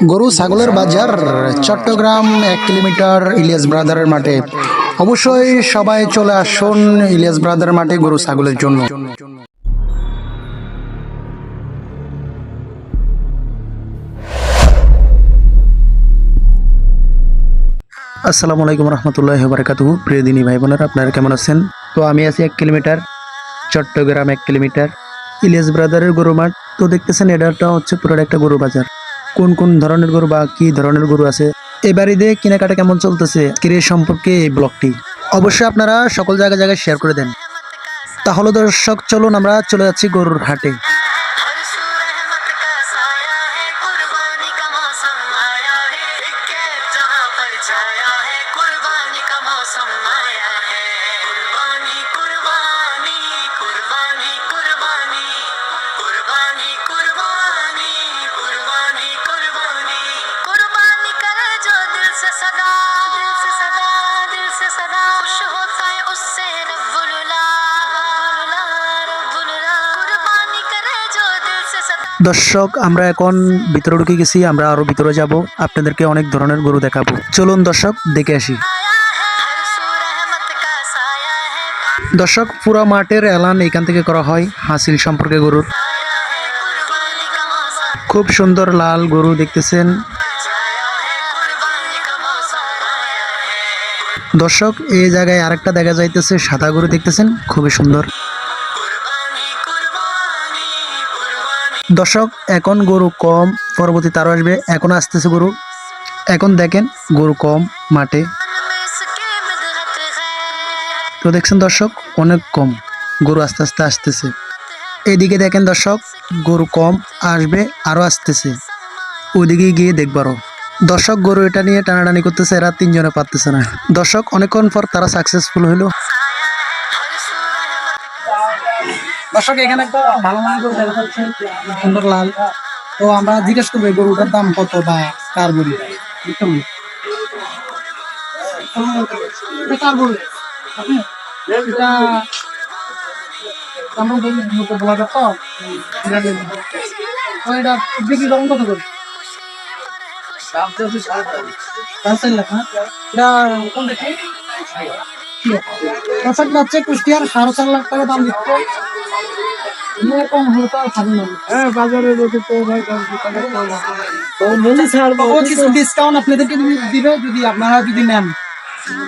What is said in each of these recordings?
গরু ছাগলের বাজার চট্টগ্রাম এক কিলোমিটার ইলিয়াস ব্রাদারের মাঠে। অবশ্যই সবাই চলে আসুন ইলিয়াস ব্রাদারের মাঠে গরু ছাগলের জন্য। আসসালামু আলাইকুম রহমতুল্লাহ বারকাতু প্রিয় দিনী ভাই বোনেরা আপনারা কেমন আছেন? তো আমি আছি এক কিলোমিটার চট্টগ্রাম এক কিলোমিটার ইলিয়াস ব্রাদারের গরু মাঠ। তো দেখতেছেন এটা হচ্ছে পুরো একটা গরু বাজার। কোন কোন ধরনের গরু বা কি ধরনের গরু আছে এবার ঈদে কেনাকাটা কেমন চলতেছে কিরে সম্পর্কে এই ব্লগটি অবশ্যই আপনারা সকল জায়গায় জায়গায় শেয়ার করে দেন। তাহলে দর্শক, চলুন আমরা চলে যাচ্ছি গরুর হাটে। দর্শক, আমরা এখন ভিতরে ঢুকে গেছি, আমরা আরও ভিতরে যাব। আপনাদেরকে অনেক ধরনের গরু দেখাবো। চলুন দর্শক, দেখে আসি। দর্শক, পুরা মাঠের এলান এখান থেকে করা হয় হাসিল সম্পর্কে গরুর। খুব সুন্দর লাল গরু দেখতেছেন। দর্শক, এই জায়গায় আরেকটা দেখা যাইতেছে, সাদা গরু দেখতেছেন, খুবই সুন্দর। দর্শক, এখন গরু কম, পরবর্তী তারও আসবে। এখন আসতেছে গরু। এখন দেখেন, গরু কম, মাঠে। তো দেখছেন দর্শক, অনেক কম। গরু আস্তে আস্তে আসতেছে। এদিকে দেখেন দর্শক, গরু কম, আসবে, আরও আসতেছে। ওইদিকে গিয়ে দেখবারও দর্শক, গরু এটা নিয়ে টানাটানি করতেছে, এরা তিনজনে পারতেছে না। দর্শক, অনেকক্ষণ পর তারা সাকসেসফুল হইল দর্শক এখানে একটা ভালো মনে করে দেখা যাচ্ছে সুন্দর লাল। তো আমরা জিজ্ঞেস করব গরুটার দাম কত বা কার গরু? এটা কার গরু? এটা আমরা বলি বলা যাক তো? তো এটা বিক্রি করেন কত করে? পাঁচ চার লাখ না এটা কোন দেখি দর্শক যাচ্ছে কুষ্টিয়ার সাড়ে চার লাখ টাকা দাম দিচ্ছে। এর কম হলে তো আর খাবেন না। হ্যাঁ বাজারে যদি তো ভাই ও কিছু ডিসকাউন্ট আপনাদেরকে দিবে- দিবে যদি আপনারা যদি নেন।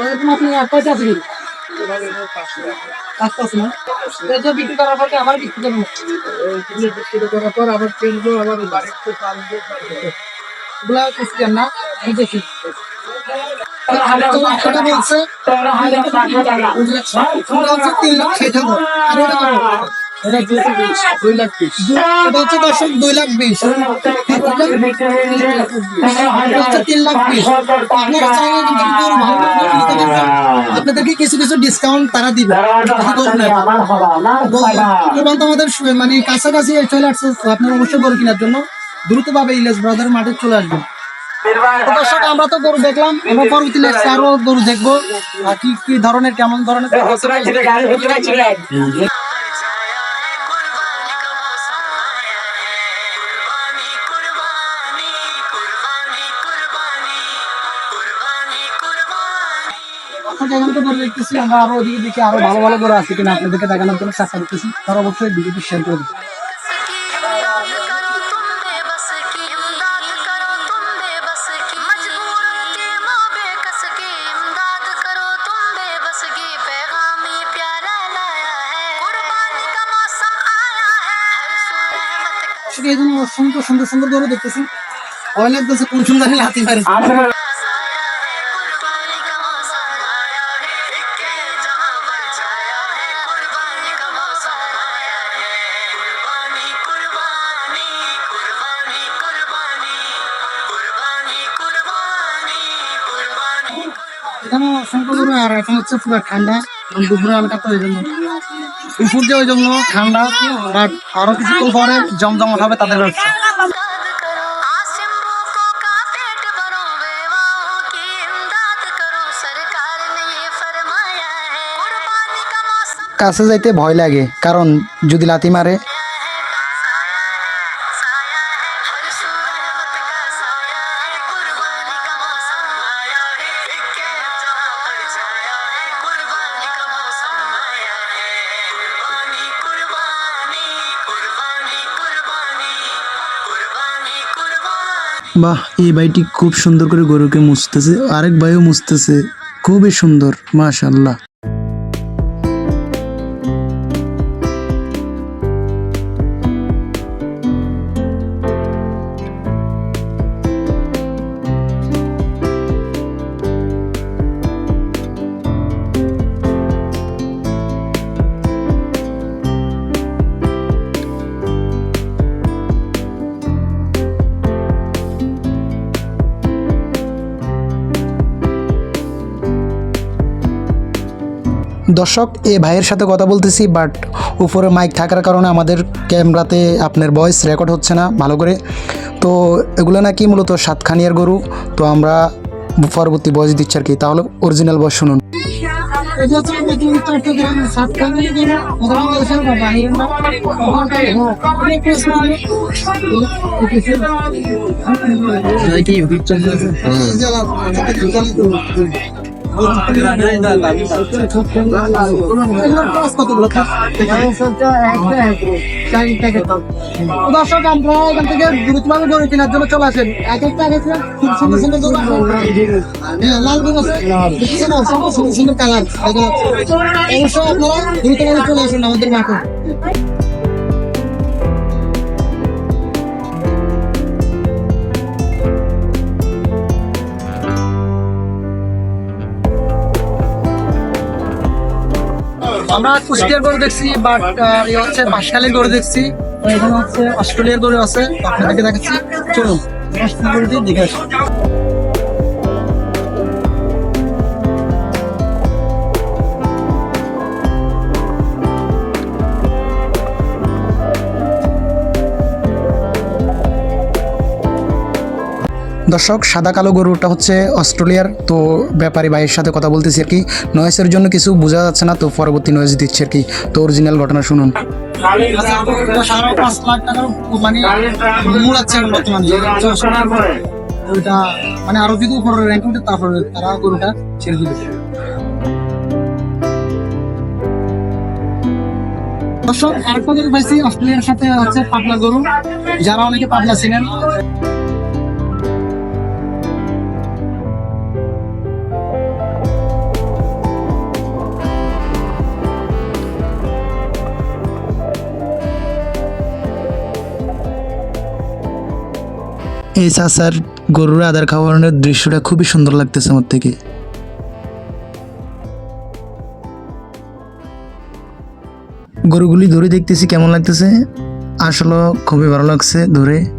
এরকম আপনি আর কয়টা আছে বিক্রি করার পর আবার বিক্রি করব? বিক্রি করার পর আবার কিনবো আবার বাড়িতে পালবো। এগুলা কুষ্টিয়ার না দেখি তো এটা আপনাদেরকে কিছু কিছু ডিসকাউন্ট তারা দিবে এবং আমাদের মানে কাছাকাছি চলে আসছে আপনার অবশ্যই গরু কেনার জন্য দ্রুতভাবে ইলেস ব্রাদার মাঠে চলে আসবেন। দর্শক আমরা তো গরু দেখলাম পরবর্তী নেক্সট আরও গরু দেখব। কি কি ধরনের কেমন ধরনের আরও আরও ভালো ভালো করে আছি কিনা আপনাদেরকে দেখানোর জন্য চেষ্টা করতেছি। তারা অবশ্যই বিজেপি শেয়ার করে দিচ্ছি সেটা এই জন্য সুন্দর সুন্দর সুন্দর ধরে দেখতেছি ভয় লাগতেছে কোন সুন্দর লাতি মারে। এখানে অসংখ্য আর এখন হচ্ছে পুরো ঠান্ডা। মানে দুপুরে এই জন্য। ওই জন্য ঠান্ডা, বাট আরও কিছুক্ষণ পরে জমজম হবে তাদের কাছে যাইতে ভয় লাগে, কারণ যদি লাতি মারে বাহ এই ভাইটি খুব সুন্দর করে গরুকে মুছতেছে। আরেক ভাইও মুছতেছে। খুবই সুন্দর মাশাল্লাহ দর্শক এ ভাইয়ের সাথে কথা বলতেছি বাট উপরে মাইক থাকার কারণে আমাদের ক্যামেরাতে আপনার ভয়েস রেকর্ড হচ্ছে না ভালো করে। তো এগুলো নাকি মূলত সাতখানিয়ার গরু তো আমরা পরবর্তী বয়স দিচ্ছি আর কি। তাহলে অরিজিনাল বয়স শুনুন। এটা দর্শক আমরা এখান থেকে গুরুত্বভাবে গরু কেনার জন্য চলে আসেন। এক একটা এক একটা খুব সুন্দর সুন্দর গরু হ্যাঁ, লাল গরু সুন্দর সুন্দর কালার। অবশ্যই আপনারা গুরুত্বভাবে চলে আসুন আমাদের মাঠে। আমরা কুষ্টিয়ার গরু দেখছি বাট ই হচ্ছে বাঁশখালীর গরু দেখছি। এখানে হচ্ছে অস্ট্রেলিয়ার গরু আছে, আপনাদেরকে দেখাচ্ছি। চলুন দিকে গরুটি দেখে আসি। দর্শক, সাদা কালো গরুটা হচ্ছে অস্ট্রেলিয়ার, তো ব্যাপারী ভাইয়ের সাথে কথা বলতেছি আর কি। নয়েসের জন্য কিছু বোঝা যাচ্ছে না, তো পরবর্তী নয়েজ দিচ্ছে আর কি। তো অরিজিনাল ঘটনা শুনুন। মানে আরও তারপরে তারা গরুটা দর্শক আরেকটা পাইছি অস্ট্রেলিয়ার সাথে হচ্ছে পাবলা গরু। যারা অনেকে পাবনা ছিলেন এই চাচার গরুর আদার খাওয়ানোর দৃশ্যটা খুবই সুন্দর লাগতেছে আমার থেকে। গরুগুলি ধরে দেখতেছি, কেমন লাগতেছে? আসলে খুবই ভালো লাগছে ধরে।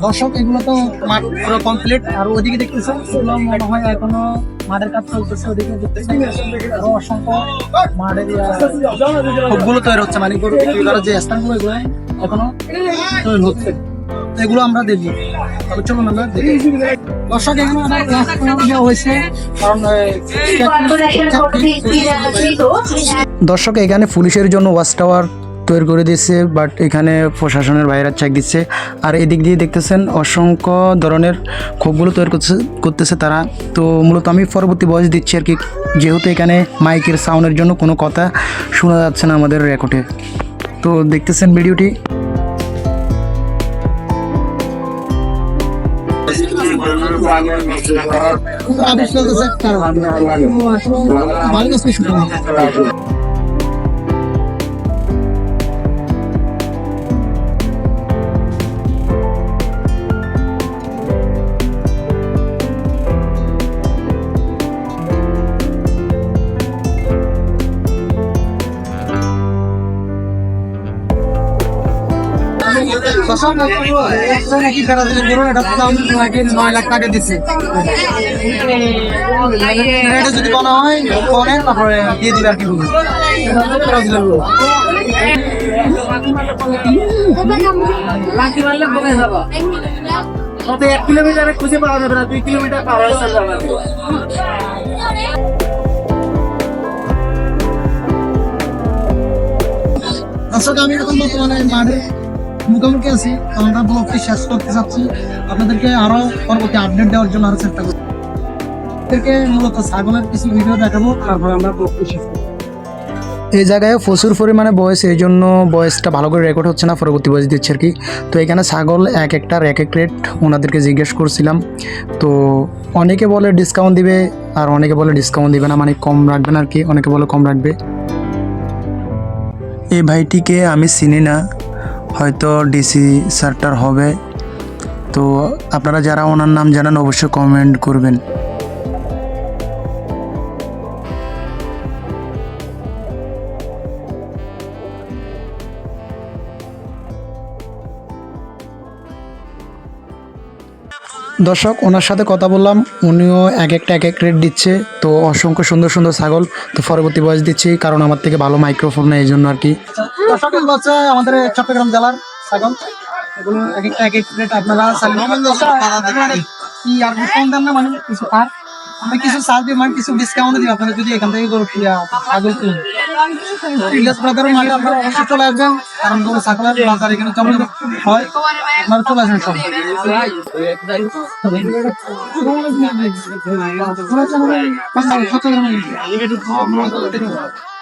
দর্শক এগুলো তো মাঠ পুরো কমপ্লিট আর ওদিকে দেখতেছেন এগুলো মনে হয় এখনও মাঠের কাজ চলতেছে ওদিকে দেখতেছেন আরও অসংখ্য মাঠের সবগুলো তৈরি হচ্ছে মানে গরু বিক্রি করার যে স্থানগুলো এগুলো এখনও তৈরি হচ্ছে। এগুলো আমরা দেখব। তবে চলুন আমরা দেখি। দর্শক এখানে আমার রাস্তা দেওয়া হয়েছে কারণ দর্শক এখানে পুলিশের জন্য ওয়াচ টাওয়ার তৈরি করে দিয়েছে বাট এখানে প্রশাসনের বাইরে চেক দিচ্ছে। আর এদিক দিয়ে দেখতেছেন অসংখ্য ধরনের ক্ষোভগুলো তৈরি করছে, করতেছে তারা। তো মূলত আমি পরবর্তী বয়স দিচ্ছি আর কি, যেহেতু এখানে মাইকের সাউন্ডের জন্য কোনো কথা শোনা যাচ্ছে না আমাদের রেকর্ডে তো দেখতেছেন ভিডিওটি। আদেশ নাকি ফেরা দিলে বলুন এটা নাকি নয় লাখ টাকা দিচ্ছে এটা যদি বলা পরে তারপরে দিয়ে দিবে আর কি বলুন এটা তো ফেরা দিলে বলুন। এক কিলোমিটারে খুঁজে পাওয়া দুই কিলোমিটার পাওয়া যাবে দর্শক, আমি এখন বর্তমানে মাঠে মুখোমুখি আছি। আমরা ব্লগটি শেষ করতে চাচ্ছি আপনাদেরকে আরও পরবর্তী আপডেট দেওয়ার জন্য আরও চেষ্টা করছি। থেকে মূলত ছাগলের কিছু ভিডিও দেখাবো, তারপর আমরা বকরি শিখব এই জায়গায় প্রচুর পরিমাণে বয়স, এই জন্য বয়সটা ভালো করে রেকর্ড হচ্ছে না, পরবর্তী বয়স দিচ্ছে আর কি। তো এখানে ছাগল এক একটার এক এক রেট ওনাদেরকে জিজ্ঞেস করছিলাম। তো অনেকে বলে ডিসকাউন্ট দিবে, আর অনেকে বলে ডিসকাউন্ট দিবে না মানে কম রাখবেন আর কি, অনেকে বলে কম রাখবে। এই ভাইটিকে আমি চিনি না। হয়তো ডিসি স্যারটার হবে। তো আপনারা যারা ওনার নাম জানান, অবশ্যই কমেন্ট করবেন। দর্শক, ওনার সাথে কথা বললাম। উনিও এক একটা, এক এক রেট দিচ্ছে। তো অসংখ্য সুন্দর সুন্দর ছাগল। তো পরবর্তী বয়স দিচ্ছি, কারণ আমার থেকে ভালো মাইক্রোফোন নেই, এই জন্য আর কি। এগুলো হচ্ছে আমাদের চট্টগ্রাম জেলার ছাগল। এগুলো এক এক রেট আপনারা কি আর কম দাম না মানে কিছু আর আমরা কিছু সার দিই মানে কিছু ডিসকাউন্ট দিই আপনারা যদি এখান থেকে গরু ছাগল কিনুন। ইলিয়াস ব্রাদারের মাঠে আপনারা অবশ্যই চলে আসবেন কারণ গরু ছাগলের বাজার এখানে কেমন হয়। আপনারা চলে আসবেন সব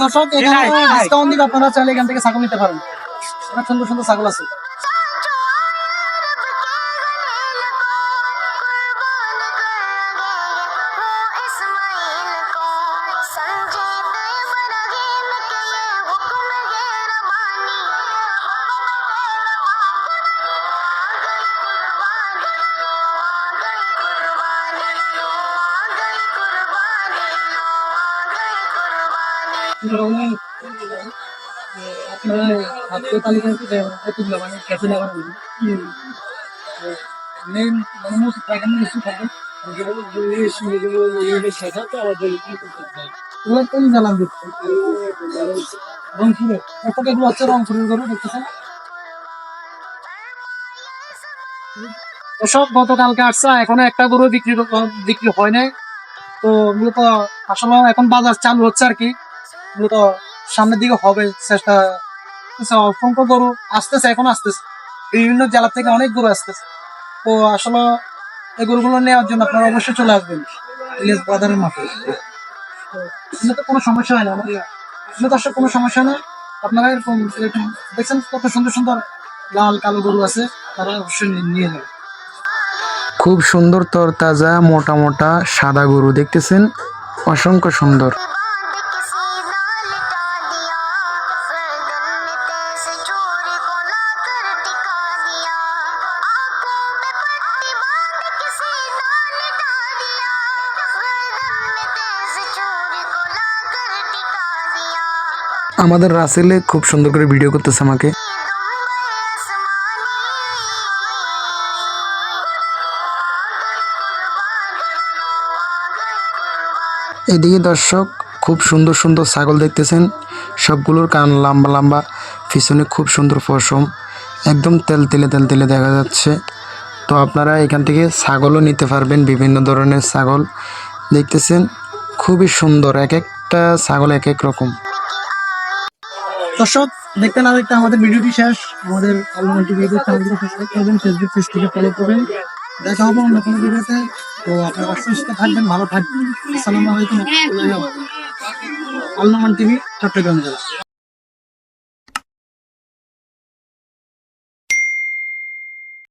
দর্শক এখানে ডিসকাউন্ট দিলে আপনারা চাইলে এখান থেকে ছাগল নিতে পারেন। অনেক সুন্দর সুন্দর ছাগল আছে। আপনারা হাতে তালিকা তুললে মানে ক্যাফে লাগানো মেন মানে মোট এখানে থাকে। কোন জ্বালান দিচ্ছে রংপুরে একটা এগুলো রংপুরের গরু দেখতেছেন ওসব গতকালকে আসছে এখনও একটা গরু বিক্রি বিক্রি হয় নাই। তো মূলত আসলে এখন বাজার চালু হচ্ছে আর কি। মূলত সামনের দিকে হবে চেষ্টা আচ্ছা, অসংখ্য গরু আসতেছে এখন আসতেছে। বিভিন্ন জেলা থেকে অনেক গরু আসতেছে। তো আসলে এই গরুগুলো নেওয়ার জন্য আপনারা অবশ্যই চলে আসবেন। ইলিয়াস ব্রাদারের মাঠে। তো কোনো সমস্যা হয় না। আমাদের এগুলো তো আসলে কোনো সমস্যা না। আপনারা এরকম এরকম দেখছেন কত সুন্দর সুন্দর লাল কালো গরু আছে। তারা অবশ্যই নিয়ে যাবে। খুব সুন্দর তরতাজা মোটা মোটা সাদা গরু দেখতেছেন। অসংখ্য সুন্দর। আমাদের রাসেলে খুব সুন্দর করে ভিডিও করতেছে আমাকে। এদিকে দর্শক, খুব সুন্দর সুন্দর ছাগল দেখতেছেন। সবগুলোর কান লম্বা লম্বা, পিছনে খুব সুন্দর পশম। একদম তেল তেলে তেল তেলে দেখা যাচ্ছে। তো আপনারা এখান থেকে ছাগলও নিতে পারবেন, বিভিন্ন ধরনের ছাগল। দেখতেছেন, খুবই সুন্দর, এক একটা ছাগল এক এক রকম। দর্শক, দেখতে না দেখতে আমাদের ভিডিওটি শেষ। আমাদের আলমান টিভি চ্যানেলটি সাবস্ক্রাইব করবেন ফেসবুক পেজ থেকে ফলো করবেন। দেখা হবে অন্য কোনো ভিডিওতে। তো আপনারা সুস্থ থাকবেন, ভালো থাকবেন। আসসালামু আলাইকুম আল্লাহ টিভি চট্টগ্রাম জেলা।